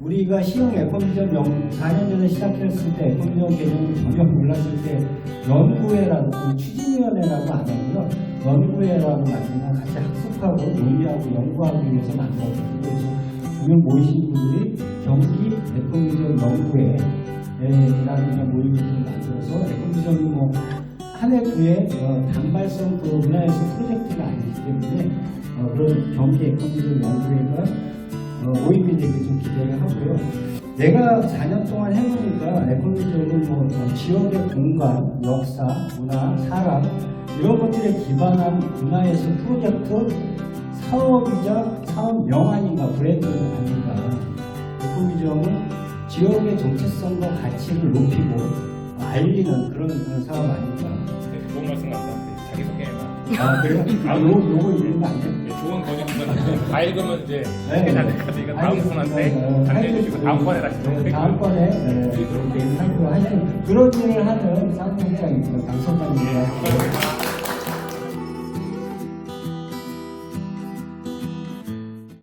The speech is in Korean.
우리가 시형 에코미전 영 4년 전에 시작했을 때 에코미전 개념을 전혀 몰랐을 때 연구회라고 그 추진위원회라고 안 하고요 연구회라고 만들면 같이 학습하고 논의하고 연구하기 위해서 만들었거든요. 그래서 오늘 모이신 분들이 경기 에코미전 연구회라는 모임을 좀 만들어서 에코미전이 뭐 한해두해 어, 단발성 그 문화예술 프로젝트가 아니기 때문에 어, 그런 경기 에코미전 연구회가 어, 모임이 되게 좀 기대를 하고요. 내가 4년 동안 해보니까 에코미즘은 뭐 어, 지역의 공간, 역사, 문화, 사람 이런 것들에 기반한 문화예술 프로젝트 사업이자 사업 명안인가 브랜드가 아닌가. 에코미즘은 지역의 정체성과 가치를 높이고 알리는 그런 사업 아닌가. 네, 좋은 말씀 감사합니다. 자기소개해봐. 아 그래요? 아 요, 요거 있는 거 아니에요? 네, 다 읽으면 이제 네. 시간 안 되니까 다음 알겠습니다. 분한테 어, 안내해 주시고 다음 번에 다시 또 네, 다음번에 네, 그렇게 하도록 하시는 그런 일을 하는 사무국장입니다. 당선관입니다.